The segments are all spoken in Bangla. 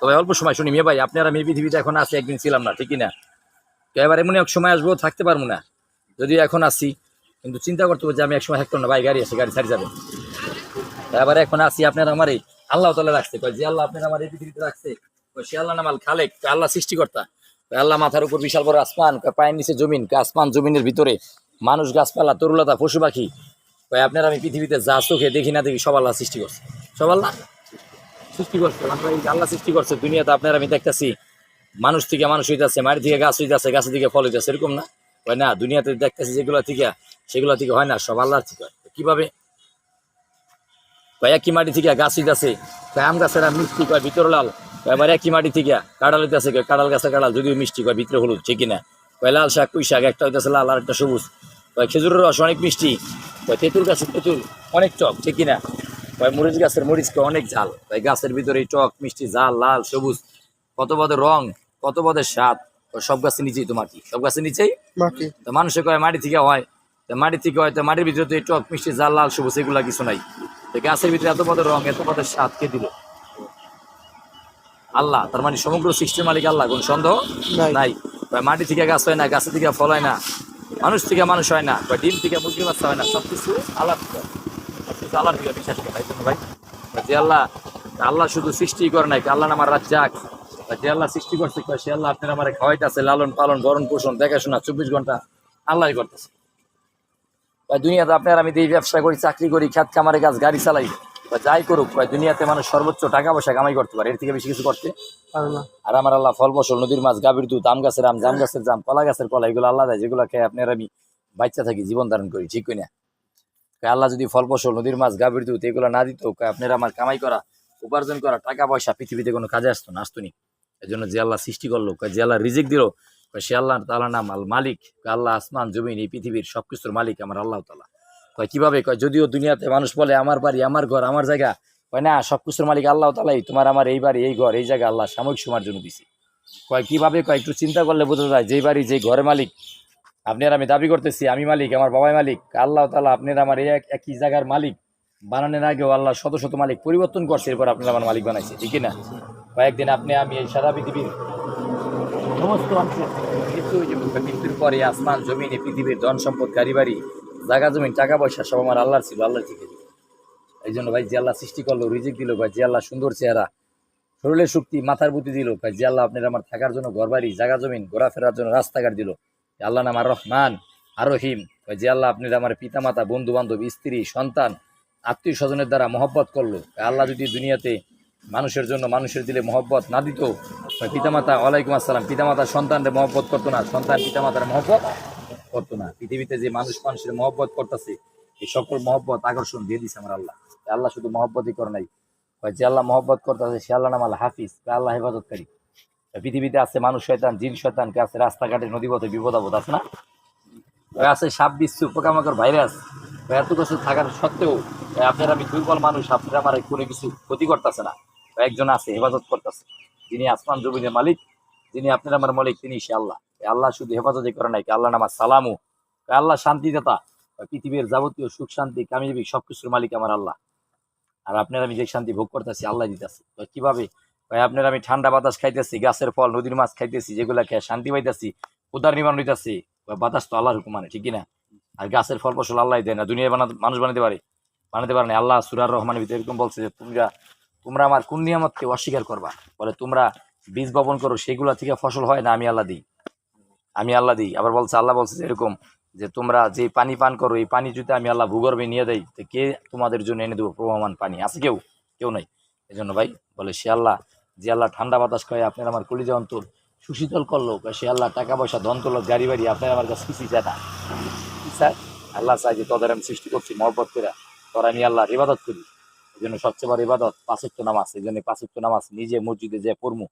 তবে অল্প সময় শুনি মেয়ে ভাই, আপনারা এই পৃথিবীতে এখন আছি, একদিন ছিলাম না, ঠিকই না? তো এবার এমনি এক সময় আসব, থাকতে পারব না। যদি এখন আসি কিন্তু চিন্তা করতে যে আমি এক সময় থাকতাম না, ভাই, গাড়ি আছে, গাড়ি ছাড়ি যাবে। এবার এখন আসি আপনারা আমার এই আল্লাহ তালা রাখছে যে আল্লাহ আপনারা আমার এই পৃথিবীতে রাখছে সে আল্লাহ নামাল খালেক আল্লাহ সৃষ্টিকর্তা আল্লাহ মাথার উপর বিশাল বড় আসমান পায়ের নিচে জমিন আসমান জমিনের ভিতরে মানুষ, গাছপালা, তরুলতা, পশু পাখি, কয় আপনারা আমি পৃথিবীতে যা চোখে দেখি না দেখি সব আল্লাহ সৃষ্টি করছে। সব আল্লাহ? সৃষ্টি করছে আল্লাহ সৃষ্টি করছে, দুনিয়াতে আপনারা আমি দেখতেছি, মানুষ থেকে মানুষ হইতেছে মাটি থেকে গাছ হইতেছে, গাছের দিকে ফল হইতেছে, এরকম না? হয় না, দুনিয়াতে দেখতেছি যেগুলো থেকে, সেগুলো থেকে হয় না, সব আল্লাহর থেকে হয়। কীভাবে? কয়, একই মাটি থেকে গাছ হইতেছে, কয়, আম গাছের মিষ্টি, কয়, ভিতরে লাল, কয়, আবার একই মাটি থেকে কাঁড়াল হইতেছে, কয় কাঁড়াল গাছের কাঁড়াল যদিও মিষ্টি, কয়, ভিতরে হলুদ ঠিকই না কয়, লাল শাক, পুঁই শাক, একটা হইতেছে লাল আর একটা সবুজ। কয়, খেজুরের রস অনেক মিষ্টি, কয়, তেঁতুল গাছের তেঁতুল অনেক টক ঠিকই না কয় মরিচ গাছের মরিচ কয় অনেক ঝাল। কয় গাছের ভিতরে টক মিষ্টি ঝাল লাল সবুজ কত পদের রং কত পদের স্বাদ সব গাছের নিচেই তো মাটি। সব গাছের নিচেই? মাটি। তো মানুষে কয় মাটি থেকে হয়। তো মাটি থেকে হয় তো মাটির ভিতরে তো এই টক মিষ্টি জাল লাল সবুজ এগুলা কিছু নাই। তো গাছের ভিতরে এত পদের রং এত পদের স্বাদ কে দিল আল্লাহ তার মানে সমগ্র সৃষ্টির মালিক আল্লাহ কোন সন্দেহ নাই। কয় মাটি থেকে গাছ হয় না গাছের থেকে ফল হয় না মানুষ থেকে মানুষ হয় না কয় ডিম থেকে মুরগি বাচ্চা হয় না সব কিছু আল্লাহ আল্লাহর দিকে বিশ্বাস করে তাই ভাই। যে আল্লাহ আল্লাহ শুধু সৃষ্টি করে নাই আল্লাহ আমার রাত যাক যে আল্লাহ সৃষ্টি করছে সে আল্লাহ আপনার আমার খাওয়াইতেছে লালন পালন পোষণ দেখাশোনা চব্বিশ ঘণ্টা আল্লাহ করতেছে। কয় দুনিয়াতে আপনার আমি এই ব্যবসা করি চাকরি করি খ্যাত খামারে কাজ গাড়ি চালাই বা যাই করুক কয় দুনিয়াতে মানুষ সর্বোচ্চ টাকা পয়সা কামাই করতে পারে এর থেকে বেশি কিছু করতে। আর আমার আল্লাহ ফল ফসল নদীর মাছ গাভীর দুধ আম গাছের আম জাম গাছের জাম কলা গাছের কলা এগুলো আল্লাহ দেয় যেগুলো খেয়ে আপনার আমি বাচ্চা থাকি জীবন ধারণ করি ঠিক না আল্লাহ যদি ফল ফসল, নদীর মাছ, গাভীর দুধ এগুলো না দিত আপনার আমার কামাই করা, উপার্জন করা, টাকা পয়সা পৃথিবীতে কোনো কাজে আসতো না, আসতো নি। এই জন্য যে আল্লাহ সৃষ্টি করল যে আল্লাহ রিজিক দিল সে আল্লাহ তালা নাম আল মালিক আল্লাহ আসমান, জমিন, এই পৃথিবীর সব কিছুর মালিক আমার আল্লাহ তালা কয়, কীভাবে? কয়, যদিও দুনিয়াতে মানুষ বলে, আমার বাড়ি, আমার ঘর, আমার জায়গা। কয়, না সব কিছুর মালিক আল্লাহ তালাই তোমার আমার এই বাড়ি, এই ঘর, এই জায়গা, আল্লাহ সাময়িক সময়ের জন্য দিছি। কয়, কীভাবে? কয়, একটু চিন্তা করলে বোঝা যায় যে বাড়ি, যেই ঘরের মালিক আপনি আর আমি দাবি করতেছি, আমি মালিক, আমার বাবাই মালিক, আল্লাহ তালা আপনার আমার এক- একই জায়গার মালিক। বানানোর আগেও আল্লাহ শত শত মালিক পরিবর্তন করছে, এরপর আপনার আমার মালিক বানাইছে, ঠিক না কয়েকদিন আপনি, আমি এই সারা পৃথিবীর সমস্ত মৃত্যুর পরে আসমান, জমিন পৃথিবীর ধন সম্পদ, গাড়ি বাড়ি, জায়গা জমিন টাকা পয়সা সব আমার আল্লাহর ছিল আল্লাহ থেকে এই জন্য ভাই যে আল্লাহ সৃষ্টি করল, রিজিক দিল, ভাই যে আল্লাহ সুন্দর চেহারা। শরীরের শক্তি মাথার বুদ্ধি দিল, ভাই যে আল্লাহ আপনার আমার থাকার জন্য ঘর বাড়ি জায়গা, জমিন, ঘোরাফেরার জন্য রাস্তাঘাট দিল। আল্লাহ নাম আর রহমান, আর রহিম। ভাই যে আল্লাহ আপনার আমার পিতা মাতা বন্ধু বান্ধব স্ত্রী, সন্তান, আত্মীয় স্বজনের দ্বারা মহব্বত করল। আল্লাহ যদি দুনিয়াতে মানুষের জন্য মানুষের দিলে মহব্বত না দিত পিতামাতা, ওয়ালাইকুম আসসালাম, পিতামাতা সন্তানরে মহব্বত করতো না, সন্তান পিতামাতার মহব্বত করতো না। পৃথিবীতে যে মানুষ মানুষের মহব্বত করতেছে, এই সকল মহব্বত আকর্ষণ দিয়ে দিছে আমার আল্লাহ। আল্লাহ শুধু মহব্বতই করে নাই। যে আল্লাহ মহব্বত করতেছে, সে আল্লাহ নাম আল্লাহ হাফিজ আল্লাহ হেফাজতকারী। পৃথিবীতে আছে মানুষ শয়তান, জিন শয়তান কে আছে রাস্তাঘাটে, নদীপথে বিপদ আপদ আছে না? আছে সাপ বিচ্ছু পোকামাকড় ভাইরাস। এত কিছু থাকার সত্ত্বেও আপনার আমি দুর্বল মানুষ, আপনার আমার কোনো কিছু ক্ষতি করতেছে না। একজন আছে, হেফাজত করতেছে। যিনি আসমান জমিনের মালিক, যিনি আপনার আমার মালিক, তিনি সে আল্লাহ। আল্লাহ শুধু হেফাজতই করে নাই আল্লাহ নামা সালামু। আল্লাহ শান্তিদাতা। পৃথিবীর যাবতীয় সুখ শান্তি কামিয়াবি সবকিছুর মালিক আমার আল্লাহ। আর আপনার আমি যে শান্তি ভোগ করতেছি, আল্লাহ দিতেছি। কীভাবে ভাই, আপনার আমি ঠান্ডা বাতাস খাইতেছি, গাছের ফল, নদীর মাছ খাইতেছি, যেগুলা খেয়ে শান্তি পাইতেছি, উদার নির্মাণ হইতেছি বাতাস তো আল্লাহর হুকুম মানে ঠিকই না আর গাছের ফল ফসল আল্লাহ দেয় না দুনিয়া বানাতে, মানুষ বানাতে পারে বানাতে পারে না। আল্লাহ সুরার রহমানের ভিতরে এরকম বলছে যে, তোমরা তোমরা আমার কোন নিয়ামতকে অস্বীকার করবা? বলে, তোমরা বীজ বপন করো, সেগুলা থেকে ফসল হয় না, আমি আল্লাহ দিই। আমি আল্লাহ দিই। আবার বলছে, আল্লাহ বলছে এরকম যে, তোমরা যে পানি পান করো, এই পানি যদি আমি আল্লাহ ভূগর্ভে নিয়ে দেই কে তোমাদের জন্য এনে দেবো প্রবাহমান পানি? আছে কেউ? কেউ নাই? এই জন্য ভাই, বলে, সে আল্লাহ যে আল্লাহ ঠান্ডা বাতাস খায়, আপনার আমার কলিজা অন্তর সুশীতল করল সে আল্লাহ টাকা পয়সা, ধন তোলো গাড়ি বাড়ি আপনার আমার কাছে কিছুই চায় না। চায়? আল্লাহ চায় যে তোদের আমি সৃষ্টি করছি মহব্বত করে, তোরা আমি আল্লাহর ইবাদত করি। এই জন্য সবচেয়ে বড় ইবাদত পাঁচত্ব নামাজ। এই জন্য পাঁচত্ব নামাজ নিজে মসজিদে যে পড়মু।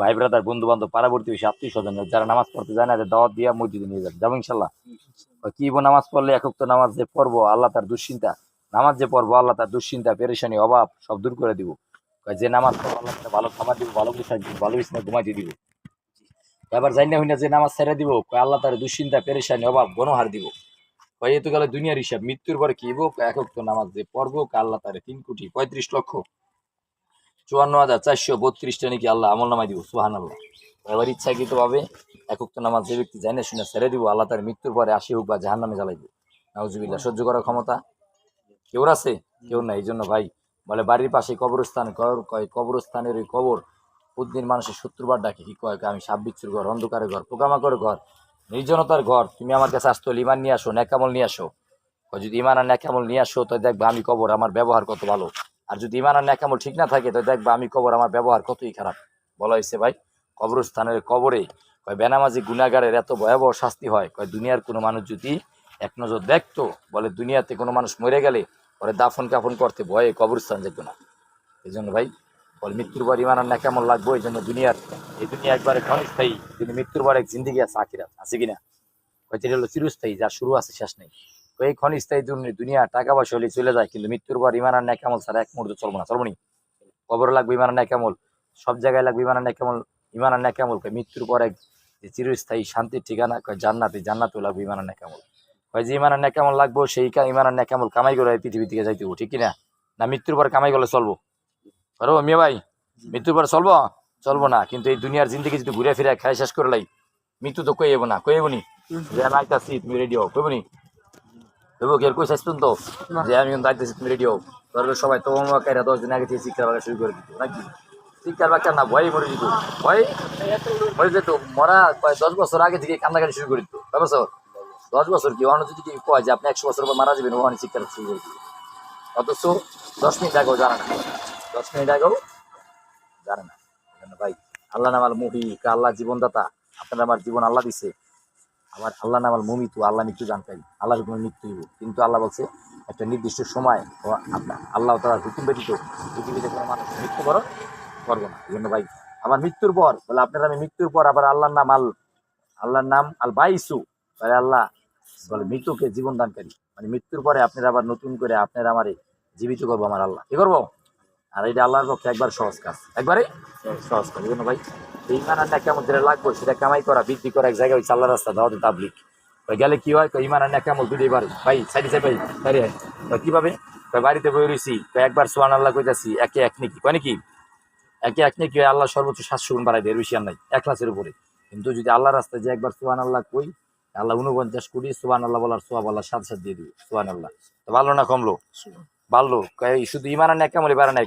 ভাই ব্রাদার বন্ধু বান্ধব পাড়াবর্তী বেশি আত্মীয় স্বজন যারা নামাজ পড়তে যায় না দাওয়াত দিয়া মসজিদে নিয়ে যাবে। যাব ইনশাল্লাহ। কি নামাজ পড়লে একক তো নামাজ যে পড়ব, আল্লাহ তার দুশ্চিন্তা। নামাজ যে পড়ব, আল্লাহ তার দুশ্চিন্তা, পেরেশানি, অভাব সব দূর করে দিব। যে নামাজ পড়ব ভালো খাবার দিব, ভালো দিব, ভালো বিছনা ঘুমাইতে দিব। এবার জানি না হই না যে নামাজ ছেড়ে দিব আল্লাহ তার দুশ্চিন্তা, পেরেশানি, অভাব, গণহার দিব। কয়, এ তো গেলে দুনিয়ার হিসাব, মৃত্যুর পরে কি একক তো নামাজ যে পড়ব আল্লাহ তারে তিন কোটি পঁয়ত্রিশ লক্ষ চুয়ান্ন হাজার চারশো বত্রিশটা নাকি আল্লাহ আমল নামাই দিব সুহান আল্লাহ এবার ইচ্ছাকৃত ভাবে একক তো নামাজ যে ব্যক্তি জানে শুনে ছেড়ে দিব, আল্লাহ তার মৃত্যুর পরে আসি হোক বা জাহান নামে জ্বালাই দিব। নাউজুবিল্লাহ, সহ্য করার ক্ষমতা কেউ আছে? কেউ না এই জন্য ভাই বলে, বাড়ির পাশে কবরস্থান কয়, কবরস্থানের ওই কবর। প্রতিদিন মানুষের শত্রুবার ডাকে। কি কয় আমি সাপ বিচ্ছুর ঘর, অন্ধকারের ঘর পোকামাকড়ের ঘর, নির্জনতার ঘর। তুমি আমার কাছে আসতো ইমান নিয়ে আসো, ন্যাকামল নিয়ে আসো। যদি ইমান আর ন্যাকামল নিয়ে আসো তো দেখবা আমি কবর, আমার ব্যবহার কত ভালো। আর যদি ইমান আর ন্যাকামল ঠিক না থাকে তো দেখবা আমি কবর, আমার ব্যবহার কতই খারাপ। বলা হয়েছে ভাই, কবরস্থানের কবরে, কয়, বেনামাজি গুণাগারের এত ভয়াবহ শাস্তি হয়। কয়, দুনিয়ার কোনো মানুষ যদি এক নজর দেখতো, বলে, দুনিয়াতে কোনো মানুষ মরে গেলে পরে দাফন কাফন করতে ভয়ে কবরস্থান যেত না। এই জন্য ভাই, বলে মৃত্যুর পর ইমান আর না কেমন লাগবো? এই জন্য দুনিয়ার, এই দুনিয়া একবারে ক্ষণস্থায়ী। কিন্তু মৃত্যুর পর এক জিন্দিগি আছে, আখিরাত। আছে কিনা এটা হলো চিরস্থায়ী যা শুরু আছে, শেষ নেই। এই ক্ষণস্থায়ী দুনি- দুনিয়া টাকা পয়সা হলে চলে যায়, কিন্তু মৃত্যুর পর ইমান আর না কেমন? ছাড়া এক মুহূর্ত চলবো না, চলবো নি? কবর লাগবে, ইমান আর না কেমন? সব জায়গায় লাগবে, ইমান আর না কেমন? ইমান আর না কেমন মৃত্যুর পর এক চিরস্থায়ী শান্তির ঠিকানা জান্নাতে, জান্নাতেও লাগবে, ইমান আর না কেমন? কয় যে ইমান আর না কেমন লাগবো সেই কা- ইমান কেমন কামাই করে এই পৃথিবী থেকে যাইতে ঠিক কিনা? না মৃত্যুর পর কামাই করলে চলবো। পারো মিয়া ভাই? মৃত্যুর পর চলবো? চলবো না কিন্তু এই দুনিয়ার জিন্দগি যদি ঘুরে ফিরে খাই শেষ করে লাই মৃত্যু তো কই না কই নি? যে আমি আইতাছি তুমি রেডি হও কইবো নি? দেবো কি কই শেষ তো? যে আমি কিন্তু আইতাছি তুমি রেডি হও। ধরবে সবাই তো আমার দশ দিন আগে থেকে শিক্ষার বাগা শুরু করে দিত নাকি? শিক্ষার বাচ্চা না ভয়ে মরে দিত ভয়? মরে যেত মরা দশ বছর আগে থেকে কান্নাকাটি শুরু করে দিত বছর দশ বছর কি অন্য যদি কি কয় যে আপনি একশো বছর পর মারা যাবেন, ওখানে শিক্ষার শুরু করে দিত অথচ দশ মিনিট আগেও জানে না। দশ মিনিট আগেও জানে না। ভাই, আল্লাহ নামাল মুহি আল্লাহ জীবনদাতা। আপনার আমার জীবন আল্লাহ দিছে। আমার আল্লাহ নামাল মুমিতু, আল্লাহ মৃত্যু জানতাই আল্লাহর কোনো মৃত্যু হইব কিন্তু আল্লাহ বলছে, একটা নির্দিষ্ট সময় আপনার আল্লাহ তালার হুকুম ব্যতীত পৃথিবীতে কোনো মানুষ মৃত্যুবরণ করব না। এই জন্য ভাই, আমার মৃত্যুর পর, বলে আপনার আমি মৃত্যুর পর আবার আল্লাহর নাম আল, আল্লাহর নাম আল বাইসু। বলে, আল্লাহ, বলে, মৃত্যুকে জীবন দানকারী মানে মৃত্যুর পরে আপনারা আবার নতুন করে আপনার আমারে জীবিত করব আমার আল্লাহ। কি করব? আর এটা আল্লাহর পক্ষে একবার সহজ কাজ। একবারে? সহজ কাজ। জন্য ভাই? এই ইমানান্না কেমন ধরে লাগবে, সেটা কামাই করা, বৃদ্ধি করা, এক জায়গায় ওই চাল্লা রাস্তা, দাওয়াতে তাবলিক ওই গেলে কি হয়? ইমানান্না কেমন? দুটোই বাড়ি। ভাই, সাইডে, সাইড, ভাই সাইডে কীভাবে? কই বাড়িতে বই রয়েছি কই একবার সোয়ান আল্লাহ কইতাছি, একে এক নাকি। কয় নাকি? একে এক নাকি আল্লাহ সর্বোচ্চ সাতশো গুণ বাড়াই দেয় বেশি আর নাই এক ক্লাসের উপরে। কিন্তু যদি আল্লাহ রাস্তায় যে একবার সোয়ান আল্লাহ কই আল্লাহ উনপঞ্চাশ কোটি সোয়ান আল্লাহ বলার সোয়াব আল্লাহ সাত সাত দিয়ে দিবে সোয়ান আল্লাহ তো ভালো না কমলো বাড়লো শুধু ইমান আর কেমন বাড়ে নাই।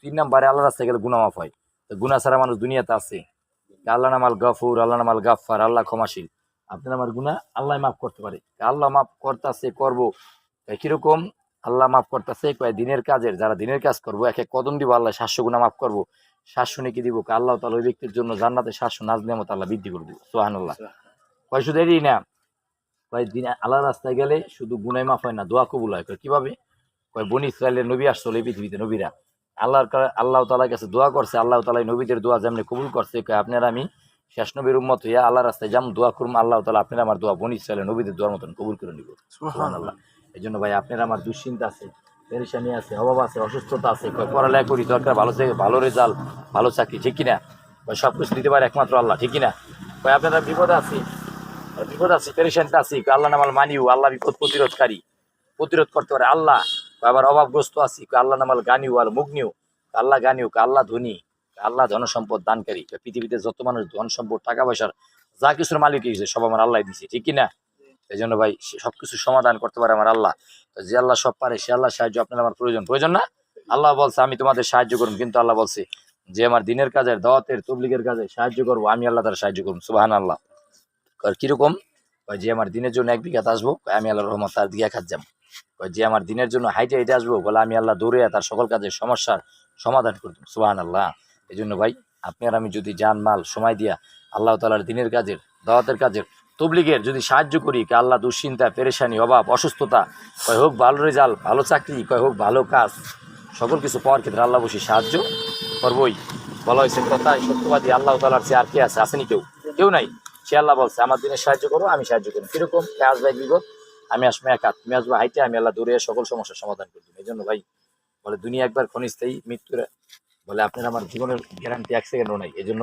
তিন নাম্বারে আল্লাহ রাস্তায় গেলে গুনা মাফ হয়। তো গুনা ছাড়া মানুষ দুনিয়াতে আছে। আল্লাহ নামাল গফুর আল্লাহ নামাল গাফার আল্লাহ ক্ষমাশীল। আপনার আমার গুনা আল্লাহ মাফ করতে পারে। আল্লাহ মাফ করতেছে করব। কীরকম? আল্লাহ মাফ করতেছে কয় দিনের কাজের যারা দিনের কাজ করব এক কদম দিব আল্লাহ সাতশো গুণা মাফ করব। সাতশো নাকি দিব। আল্লাহ তালা ওই ব্যক্তির জন্য জান্নাতে সাতশো নাজ নেমত আল্লাহ বৃদ্ধি করে দিব। সোহান আল্লাহ কয় শুধু এরই না কয় দিন আল্লাহ রাস্তায় গেলে শুধু গুনাই মাফ হয় না দোয়া কবুল হয়। কয় কীভাবে? কয় বনি ইসরায়েলের নবী আসছিল এই পৃথিবীতে নবীরা। আল্লাহর আল্লাহ তালার কাছে দোয়া করছে আল্লাহ তালা নবীদের দোয়া যেমনি কবুল করছে কয় আপনারা আমি শেষ নবীর উম্মত হইয়া আল্লাহ রাস্তায় যেমন দোয়া করুম আল্লাহ তালা আপনারা আমার দোয়া বনি ইসরায়েলের নবীদের দোয়ার মতন কবুল করে নিব। আল্লাহ এই জন্য ভাই আপনার আমার দুশ্চিন্তা আছে পেরেশানি আছে অভাব আছে অসুস্থতা আছে কয় পড়ালেখা করি দরকার ভালো থেকে ভালো রেজাল্ট ভালো চাকরি ঠিক কিনা? কয় সব কিছু দিতে পারে একমাত্র আল্লাহ ঠিক কিনা? কয় আপনারা বিপদ আছে বিপদ আছে পেরেশানিতে আছি। আল্লাহ নামাল মানিও, আল্লাহ বিপদ প্রতিরোধকারী। প্রতিরোধ করতে পারে আল্লাহ আবার অভাবগ্রস্ত আছি আল্লাহ নামাল গানিও আর মুগ্নিও। কয়, আল্লাহ গানিও আল্লাহ ধনী আল্লাহ ধন সম্পদ দানকারী পৃথিবীতে যত মানুষ ধন সম্পদ টাকা পয়সার যা কিছুর মালিক হয়েছে সব আমার আল্লাহ দিছে, ঠিক কিনা এই জন্য ভাই সবকিছু সমাধান করতে পারে আমার আল্লাহ। যে আল্লাহ সব পারে, সে আল্লাহ সাহায্য আপনার আমার প্রয়োজন। প্রয়োজন না? আল্লাহ বলছে, আমি তোমাদের সাহায্য করুন, কিন্তু আল্লাহ বলছে, যে আমার দিনের কাজের, দাওয়াতের, তবলিগের কাজে সাহায্য করব, আমি আল্লাহ তার সাহায্য করুন সুবাহান আল্লাহ আর কীরকম? কয় যে আমার দিনের জন্য এক বিঘাত আসব আমি আল্লাহ রহমত তার দিকে খাত যাব। কয় যে আমার দিনের জন্য হাইটে হাইটে আসব, বলে আমি আল্লাহ দৌড়ে তার সকল কাজের সমস্যার সমাধান করে দেবো। সুবাহান আল্লাহ এই জন্য ভাই, আপনি আর আমি যদি যান, মাল, সময় দিয়া আল্লাহ তালার দিনের কাজের, দাওয়াতের কাজের তবলিগের যদি সাহায্য করি, কে আল্লাহ দুশ্চিন্তা, পেরেশানি, অভাব, অসুস্থতা, কয় হোক ভালো রেজাল্ট, ভালো চাকরি, কয় হোক ভালো কাজ, সকল কিছু পাওয়ার ক্ষেত্রে আল্লাহ বসে সাহায্য করবই। বলা হয়েছে কথাই সত্যবাদী আল্লাহ তালার চেয়ে আর কে আছে? আসেনি কেউ? কেউ নাই। সে আল্লাহ বলছে আমার দিনে সাহায্য করো আমি সাহায্য করব। কীরকম? কে আসবে বিপদ আমি আসব একা। তুমি আসব হাইটে আমি আল্লাহ দূরে সকল সমস্যার সমাধান করে এই জন্য ভাই বলে দুনিয়া একবার ক্ষণিস্থায়ী মৃত্যুর বলে আপনার আমার জীবনের গ্যারান্টি এক সেকেন্ডও নাই। এই জন্য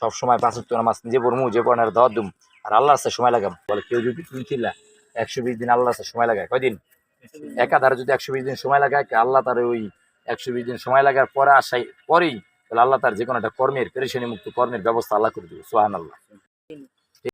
সবসময় পাঁচ উত্তর নিজে পড়মু যে পড়ার দাওয়াত দুম। আর আল্লাহ আছে সময় লাগাম। বলে কেউ যদি তুমি ছিলা একশো বিশ দিন আল্লাহ আছে সময় লাগায়। কয়দিন? একাধারে যদি একশো বিশ দিন সময় লাগায় আল্লাহ তার ওই একশো বিশ দিন সময় লাগার পরে আসাই পরেই তাহলে আল্লাহ তার যে কোনো একটা কর্মের পেরেশানি মুক্ত কর্মের ব্যবস্থা আল্লাহ করে দেবে। সোহান আল্লাহ